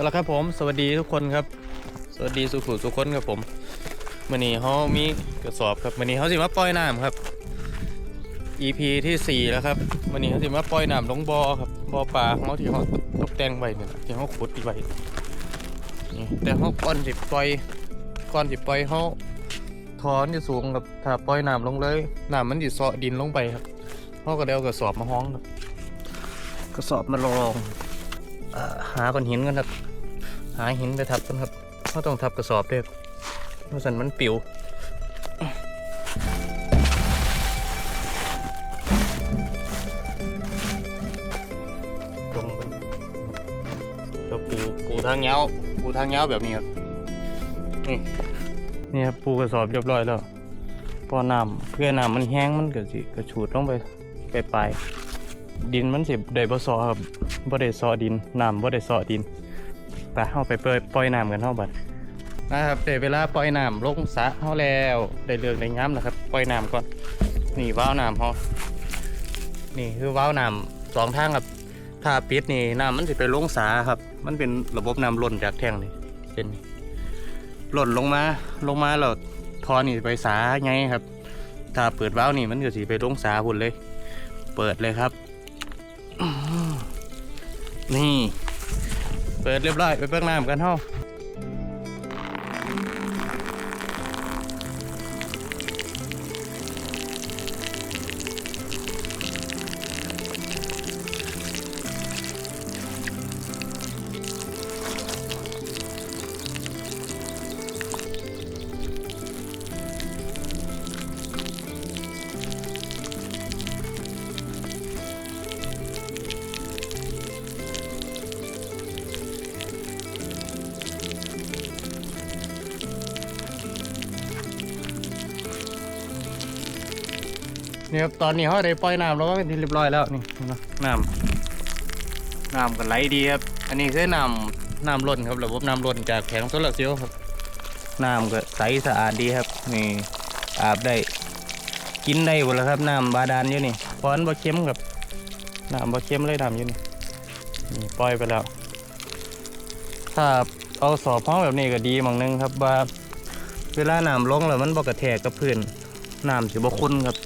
เอาละครับผมสวัสดีทุกคนครับ สวัสดีสุขุสุขคนครับผมวันนี้เขามีกระสอบครับวันนี้เขาสิมาปล่อยน้ำครับ EP ที่4แล้วครับวันนี้เขาสิมาปล่อยน้ำลงบ่อครับบ่อปลาของเขาที่เขาตกแต่งไว้เนี่ยที่เขาขุดไว้นี่แต่เขาก่อนสิปล่อยก่อนสิปล่อยเขาทอนจะสูงครับถ้าปล่อยน้ำลงเลยน้ำมันจะเซาะดินลงไปครับเขาก็เดากระสอบมาห้องครับกระสอบมาลองอหาก้อนหินกันครับ หาหินไปทับกันครับเขาต้องทับกระสอบด้วยครับเพราะสันมันปิวตรงไปแล้วปูปูทางเงาปูทางเงาแบบนี้ครับนี่นี่ครับปูกระสอบเรียบร้อยแล้วพอน้ำเพื่อน้ำมันแห้งมันก็สิกระฉูดลงไปไปปลายๆดินมันสิได้บ่ซอครับบ่ได้ซอดินน้ำบ่ได้ซอดิน ไปเข้าไปเปิดปล่อยน้ำกันเข้าบัดนะครับเดี๋ยวเวลาปล่อยน้ำลงสระเข้าแล้วได้เลือกได้ย้ำนะครับปล่อยน้ำก่อนนี่ว้าวน้ำเขานี่คือว้าวน้ำสองทางครับถ้าปิดนี่น้ำมันจะไปลงสาครับ มันเป็นระบบน้ำล้นจากแท่งนี่เป็นหล่นลงมาลงมาแล้วทอนี่ไปสาไงครับ ถ้าเปิดว้าวนี่มันก็สิไปลงสาหุ่นเลย เปิดเลยครับ นี่ เปิดเรียบร้อยไปเบิ่งน้ำกันเฮา เนี่ยครับตอนนี้เขาได้ปล่อยน้ำแล้วก็เป็นที่เรียบร้อยแล้วนี่นะน้ำน้ำก็ไหลดีครับ อันนี้คือน้ำน้ำล้นครับระบบน้ำล้นจากแผงโซลาร์เซลล์ครับน้ำก็ใสสะอาดดีครับนี่อาบได้กินได้หมดแล้วครับน้ำบาดาลอยู่นี่เพราะอันบ่เค็มครับน้ำบ่เค็มเลยน้ำอยู่นี่นี่ปล่อยไปแล้ว ถ้าเอาสอบห้องแบบนี้ก็ดีหมองนึงครับว่าเวลาน้ำลงแล้วมันบ่กระแทกกับพื้นน้ำสิบ่ขุ่นครับ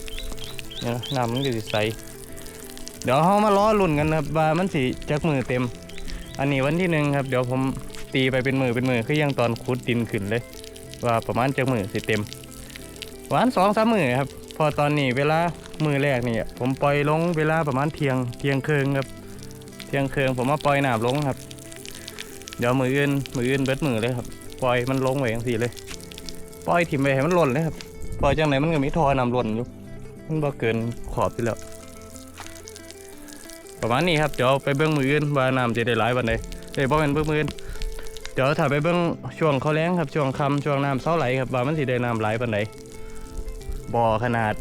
เนี่ยน้ำมันก็สิใสเดี๋ยวเขามาล้อลุ่นกันครับว่ามันสิจักมือเต็ม อันนี้วันที่หนึ่งครับเดี๋ยวผมตีไปเป็นมือเป็นมือคือยังตอนขุดดินขึ้นเลย ว่าประมาณจักมือสิเต็มประมาณสองสามมือครับ พอตอนนี้เวลามือแรกนี่ผมปล่อยลงเวลาประมาณเที่ยงเที่ยงเครึ่งครับเที่ยงเครึ่งผมมาปล่อยหน้ำลงครับ เดี๋ยวมืออื่นมืออื่นเบิดมือเลยครับปล่อยมันลงไว้อย่างสี่เลย ปล่อยถิ่มไปให้มันหล่นเลยครับปล่อยจังไหนมันก็มีทอน้ำหล่นอยู่ มันบ่เกินขอบที่แล้ว ประมาณนี้ครับเดี๋ยวไปเบิ้งมืออื่นว่าน้ำจะได้หลายวันใดเดี๋ยวบ่เป็นเบิ้งมืออื่นเดี๋ยวถ้าไปเบิ้งช่วงเขาแล้งครับช่วงคำช่วงน้ำเสาไหลครับว่ามันสิได้น้ำหลายวันใดบ่อขนาด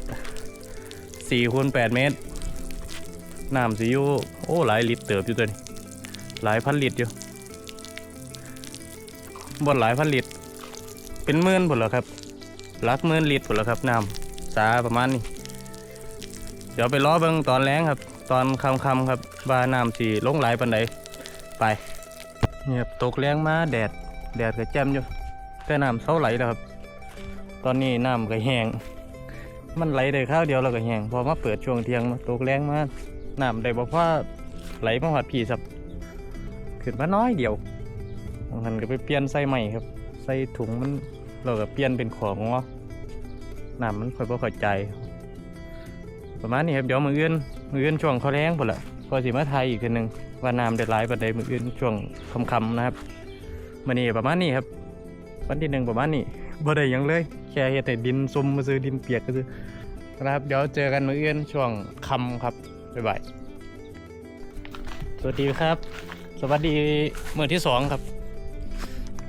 4คูณ8เมตรน้ำสิอยู่โอ้หลายลิตรเติบอยู่ตัวนี้หลายพันลิตรอยู่บ่หลายพันลิตรเป็นหมื่นผลแล้วครับลักหมื่นลิตรผลแล้วครับน้ำสาประมาณนี้ เดี๋ยวไปล้อเบิ้งตอนแรงครับ ตอนค่ำครับว่าน้ำสีลงไหลปันใดไปเนี่ยบตกแรงมาแดดแดดก็แจ่มอยู่แต่น้ำเศร้าไหลแล้วครับ ตอนนี้น้ำก็แห้งมันไหลได้ข้าวเดียวแล้วก็แห้งพอมาเปิดช่วงเที่ยงมาตกแรงมาน้ำได้บอกว่าไหลมาหัดผีสับขึ้นมาน้อยเดียวบางทันก็ไปเปลี่ยนใส่ใหม่ครับ ใส่ถุงมันเราก็เปลี่ยนเป็นของงอน้ำมันค่อยบ่เข้าใจ ประมาณนี้ครับเดี๋ยวมืออื่นมืออื่นช่วงเขาแรงพุ่นละก็สิมาไทยอีกทีหนึ่งว่าน้ำได้หลายปันใดมืออื่นช่วงค่ำๆนะครับมันนี่ประมาณนี้ครับ วันที่หนึ่งประมาณนี้บ่ได้ยังเลย แค่เฮ็ดแต่ดินซุ่มมาซื้อดินเปียกก็ซื้อนะครับ เดี๋ยวเจอกันมืออื่นช่วงคำครับบ๊ายบายสวัสดีครับ สวัสดีมือที่สองครับ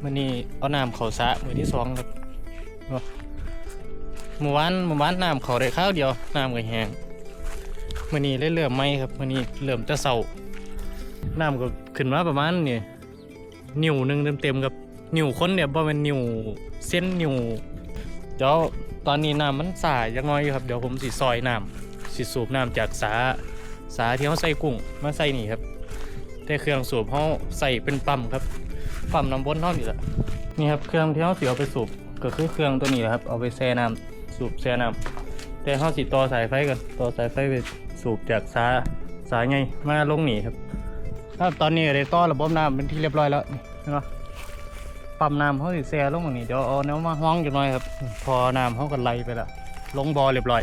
มันนี่เอาน้ำเขาสะมือที่สองครับเมื่อวานเมื่อวานน้ำเขาได้ข้าวเดียวน้ำก็แห้ง มื่อนี้เลยเริ่มไหมครับมื่อนี้เริ่มจะเศร้าน้ำก็ขึ้นมาประมาณนี่นิ้วหนึ่งเต็มๆกับนิ้วคนเนี่ยบ่เป็นนิ้วเส้นนิ้วเดี๋ยวตอนนี้น้ำมันสายยังน้อยอยู่ครับเดี๋ยวผมสิซอยน้ำสิสูบน้ำจากสาสาที่เขาใส่กุ้งมาใส่นี่ครับแต่เครื่องสูบเขาใส่เป็นปั๊มครับปั๊มน้ำวนเท่านี้แหละนี่ครับเครื่องที่เขาสิเอาไปสูบก็คือเครื่องตัวนี้แหละครับเอาไปแช่น้ำสูบแช่น้ำแต่เขาสิต่อสายไฟกันต่อสายไฟไป สูบจากสาสายไงมาลงนี่ครับถ้าตอนนี้ก็ได้ต่อระบบน้ำเป็นที่เรียบร้อยแล้วนี่เห็นปะปั๊มน้ำเขาสิแช่ลงตรงนี้เดี๋ยวเอาแนวมาห้องจังหน่อยครับ พอน้ำเขาก็ไหลไปละลงบ่อเรียบร้อย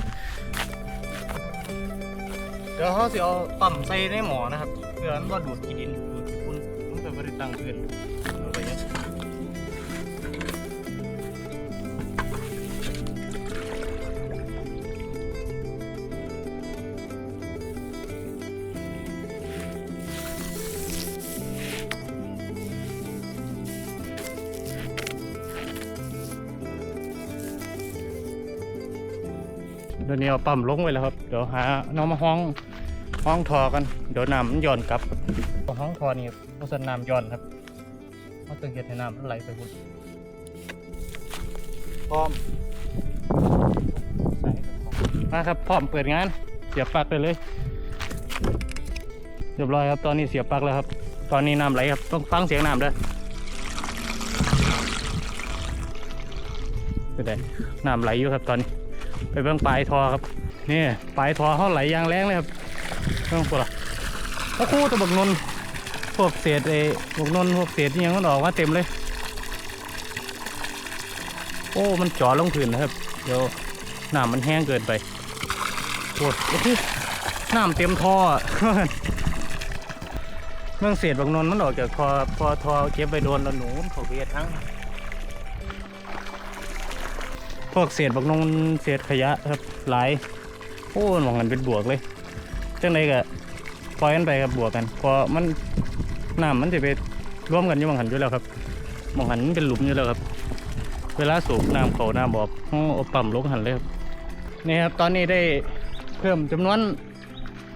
เดี๋ยวเขาสิเอาปั๊มใส่ในหมอนะครับเพื่อมันว่าดูดขี้ดินดูดฝุ่นมันเป็นบริตังพื้นเอา เดี๋ยวนี้เอาปั๊มลงไว้แล้วครับ เดี๋ยวหาน้องมาห้องห้องทอกัน เดี๋ยวน้ำมันหย่อนกลับครับห้องทอนี่เพราะฉะนั้นน้ำหย่อนครับเขาตึงเห็ดให้น้ำมันไหลไปพุ่นพร้อมใส่มาครับพร้อมเปิดงาน เสียบปลั๊กไปเลยเรียบร้อยครับ ตอนนี้เสียบปลั๊กแล้วครับ ตอนนี้น้ำไหลครับ ต้องฟังเสียงน้ำด้วยเป็นไงน้ำไหลอยู่ครับตอนนี้ ไปเบื้องปลายทอครับนี่ปลายทอเขาไหลยางแรงเลยครับต้องปวดตะคู่ตัวบักนนพวกเศษไอ้บักนนพวกเศษนี่ยังมันออกมาเต็มเลย โอ้มันจ่อลงพื้นนะครับ เดี๋ยวน้ำมันแห้งเกินไปโอ้โอ้โหน้ำเต็มท่อเมื่องเศษบักนนมันออกจากคอพอทอเก็บไปโดนแล้วหนูมันเขาเวียทั้ง พวกเศษบักนนเศษขยะครับหลายโอ้มองกันเป็นบวกเลยจังไดก็ปล่อยกันไปครับบวกกันพอมันน้ำมันจะไปร่วมกันอยู่บางหันอยู่แล้วครับบางหันเป็นหลุมอยู่แล้วครับ เวลาสูบน้ำเขาน้ำบอกห้องอาปั๊มลงหันเลยครับนี่ครับตอนนี้ได้เพิ่มจำนวน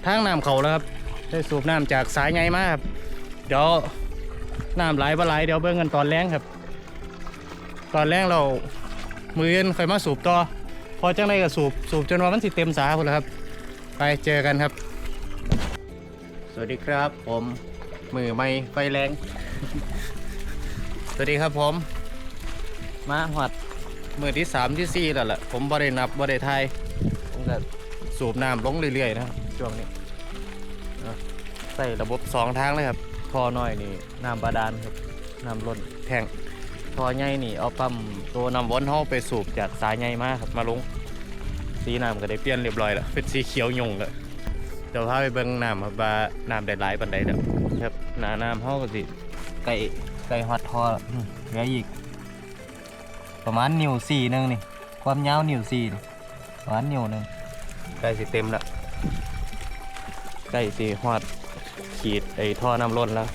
ทางน้ำเขาแล้วครับ ได้สูบน้ำจากสายไงมาครับเดี๋ยวน้ำไหลบ่ไหลเดี๋ยวเบิ่งกันตอนแรงครับ ตอนแรงเรา มืออนค่อยมาสูบต่อ พอจังไดก็สูบสูบจนว่ามันสิเต็มสาหมดแล้วครับ ไปเจอกันครับ สวัสดีครับผมมือไม่ไฟแรง สวัสดีครับผม มาหัดมือที่สามที่สี่แล้วแหละผมบ่ได้นับบ่ไทายผมก็สูบน้ำลงเรื่อยๆนะครับช่วงนี้เนาะใส่ระบบสองทางเลยครับทอหน้อยนี่น้ำบาดาลครับน้ำล้นแทง ทอใหญ่นี่เอาปั๊มตัวน้ำวนเฮาไปสูบจากสายใหญ่มาครับมาลง สีน้ำก็ได้เปลี่ยนเรียบร้อยแล้วเป็นสีเขียวหยงแล้วเดี๋ยวพาไปเบิ่งน้ำครับว่าน้ำได้หลายปันใดแล้วครับหน้าน้ำเฮาก็สิไก่ไก่ฮอดทออืมเหลืออีก ประมาณนิ้วสี่นึงนี่ ความยาวนิ้วสี่ประมาณนิ้วหนึงใกล้สิเต็มแล้วใกล้สิฮอดขีดไอ้ท่อน้ำล้นแล้ว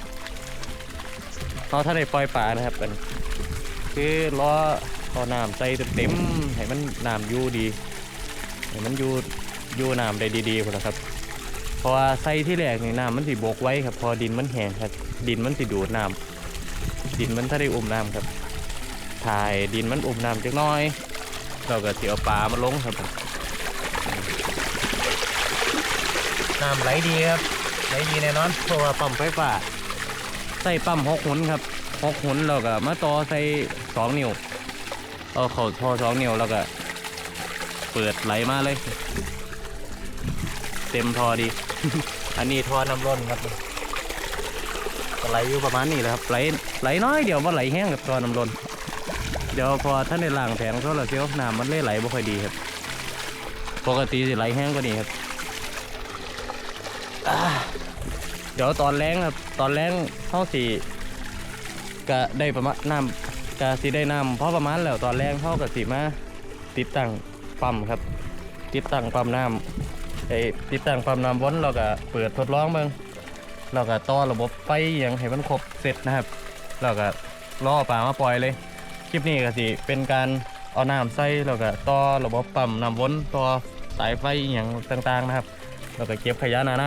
เขาถ้าได้ปล่อยปลานะครับอัน คือล้อท่อน้ำใส่เต็มๆให้มันน้ำอยู่ดีให้มันอยู่อยู่น้ำได้ดีๆพุ่นละครับเพราะว่าใส่ที่แรกนี่น้ำมันสิบกไว้ครับ พอดินมันแห้งครับดินมันสิดูดน้ำดินมันถ้าได้อุ้มน้ำครับถ่ายดินมันอุ้มน้ำจักน้อย เราก็สิเอาปลามาลงครับน้ำไหลดีครับไหลดีแน่นอนเพราะว่าปั๊มไฟฟ้าใส่ปั๊มหกหุนครับ หกหุนเราก็มาต่อใส่สองนิ้วเอาเข่าทอสองนิ้วแล้วก็ เปิดไหลมาเลย เต็มทอดี อันนี้ทอน้ำร้อนครับไหลอยู่ประมาณนี้แหละครับไหลไหลน้อยเดี๋ยวว่าไหลแห้งกับทอน้ำร้อนเดี๋ยวพอท่านในล่างแผงโซลาร์เซลล์น้ำมันเลยไหลบ่ค่อยดีครับ ปกติสิไหลแห้งกว่านี้ครับเดี๋ยวตอนแรงครับ ตอนแรงเท่าสี่ ก็ได้ประมาณน้ำก็สิได้น้ำเพราะประมาณแล้วตอนแรงเท่ากับสีมาติดตั้งปั๊มครับ ติดตั้งปั๊มน้ำไอ้ติดตั้งปั๊มน้ำวนเราก็เปิดทดลองเบิ่งเราก็ต่อระบบไฟอย่างให้มันครบเสร็จนะครับเราก็ล่อปลามาปล่อยเลย คลิปนี้ก็สิเป็นการเอาน้ำใส่แล้วก็ต่อระบบปั๊มน้ำวนต่อสายไฟอย่างต่างๆนะครับแล้วก็เก็บขยะหน้าน้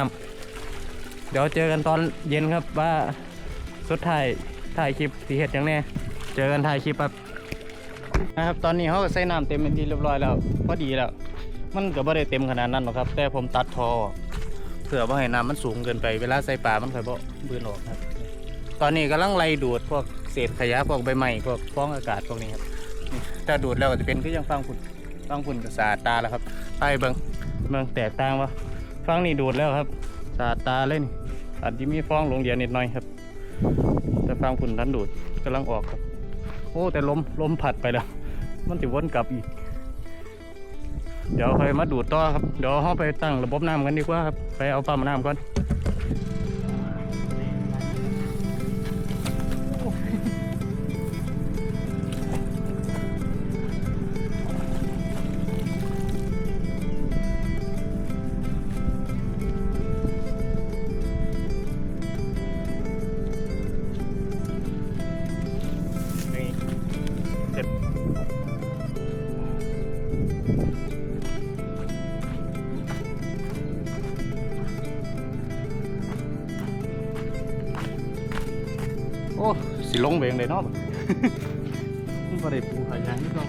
ำเดี๋ยวเจอกันตอนเย็นครับว่าสุดท้าย ถ่ายคลิปสีเห็ดยังแน่เจอกันถ่ายคลิปครับนะครับ ตอนนี้เขาก็ใส่น้ำเต็มเป็นที่เรียบร้อยแล้วพอดีแล้ว มันก็ไม่ได้เต็มขนาดนั้นหรอกครับ แต่ผมตัดทอเพื่อว่าให้น้ำมันสูงเกินไปเวลาใส่ปลามันค่อยบ่บืนออกครับ ตอนนี้กำลังไล่ดูดพวกเศษขยะพวกใบไม้พวกฟองอากาศพวกนี้ครับถ้าดูดแล้วก็จะเป็นคือยังฟังฝุ่นฟังฝุ่นกับสาดตาแล้วครับไปเบิงเบิงแตกต่างวะฟังนี่ดูดแล้วครับสาดตาเลยนี่อาจจะมีฟองลงเดียวนิดหน่อยครับ แต่ฟังฝุ่นทันดูดกำลังออกครับ โอ้ แต่ลมลมผัดไปแล้ว มันจะวนกลับอีก เดี๋ยวค่อยมาดูดต่อครับ เดี๋ยวเราไปตั้งระบบน้ำกันดีกว่าครับ ไปเอาปั๊มน้ำก่อน สิลงเบงเลยเนาะมันบ่ได้ปูขายางนี่ล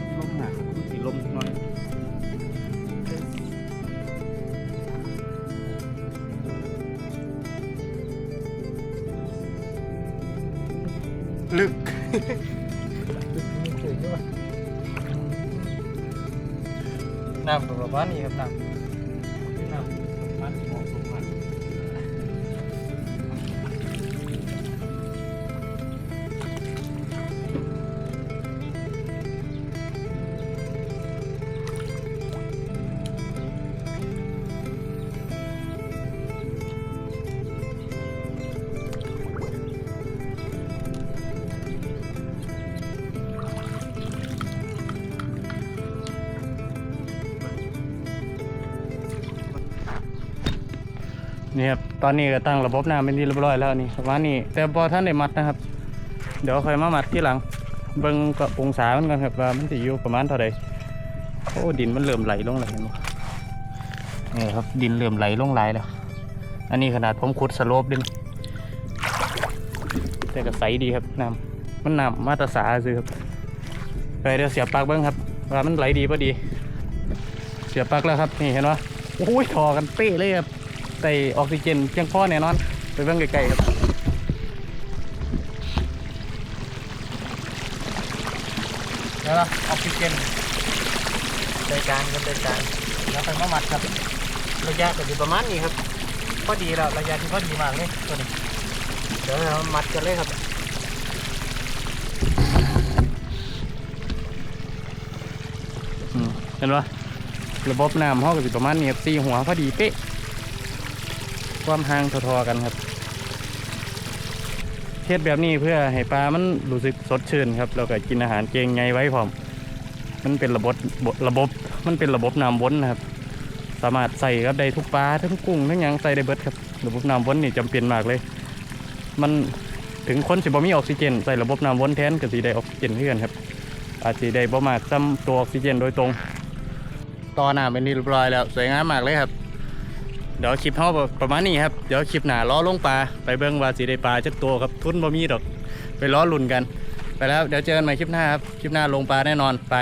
ตอนนี้ก็ตั้งระบบน้ำเป็นที่เรียบร้อยแล้วนี่ประมาณนี้แต่พอท่านได้มัดนะครับ เดี๋ยวค่อยมามัดที่หลัง เบิ่งกับองศามันกันครับว่ามันจะอยู่ประมาณเท่าใดโอ้ดินมันเริ่มไหลลงแล้วเห็นไหมนี่ครับดินเริ่มไหลลงไหลแล้ว อันนี้ขนาดผมขุดสโลปดินแต่ก็ใสดีครับน้ำมันน้ำมาตรฐาซื้อครับไปเดี๋ยวเสียบปลักเบิ้งครับว่ามันไหลดีพอดี เสียบปลักแล้วครับนี่เห็นไหมโอ้ยถอกันเป๊ะเลยครับ ใส่ออกซิเจนเพียงพอแน่นอน ไปเบิ้งไกลๆครับแล้วออกซิเจนโดยการครับโดยการแล้วไปมามัดครับ ระยะก็อยู่ประมาณนี้ครับพอดีแล้วระยะที่พอดีมากเลยตัวนี้เดี๋ยวเรามัดกันเลยครับอืมเห็นปะระบบน้ำห้องก็อยู่ประมาณนี้ครับสี่หัวพอดีเป๊ะ ความห่างทอๆกันครับเทศแบบนี้เพื่อให้ปลามันรู้สึกสดชื่นครับแล้วก็กินอาหารเก่งไงไว้พร้อม มันเป็นระบบระบบ มันเป็นระบบน้ำวนนะครับ สามารถใส่ครับได้ทุกปลาทั้งกุ้งทั้งยังใส่ได้เบิดครับ ระบบน้ำวนนี่จำเป็นมากเลย มันถึงคนสิบ่มีออกซิเจนใส่ระบบน้ำวนแทนก็สิได้ออกซิเจนเพื่อนครับ อาจสิได้บ่มากซ้ำตัวออกซิเจนโดยตรงต่อหน้าเป็นที่เรียบร้อยแล้วสวยงามมากเลยครับ ดี๋ยวคลิปเฮาประมาณนี้ครับ เดี๋ยวคลิปหน้าล้อลงปลา ไปเบิ้งว่าสีได้ปลาจักตัวครับ ทุนบ่มีดอก ไปล้อลุ่นกัน ไปแล้ว เดี๋ยวเจอกันใหม่คลิปหน้าครับ คลิปหน้าลงปลาแน่นอน ไป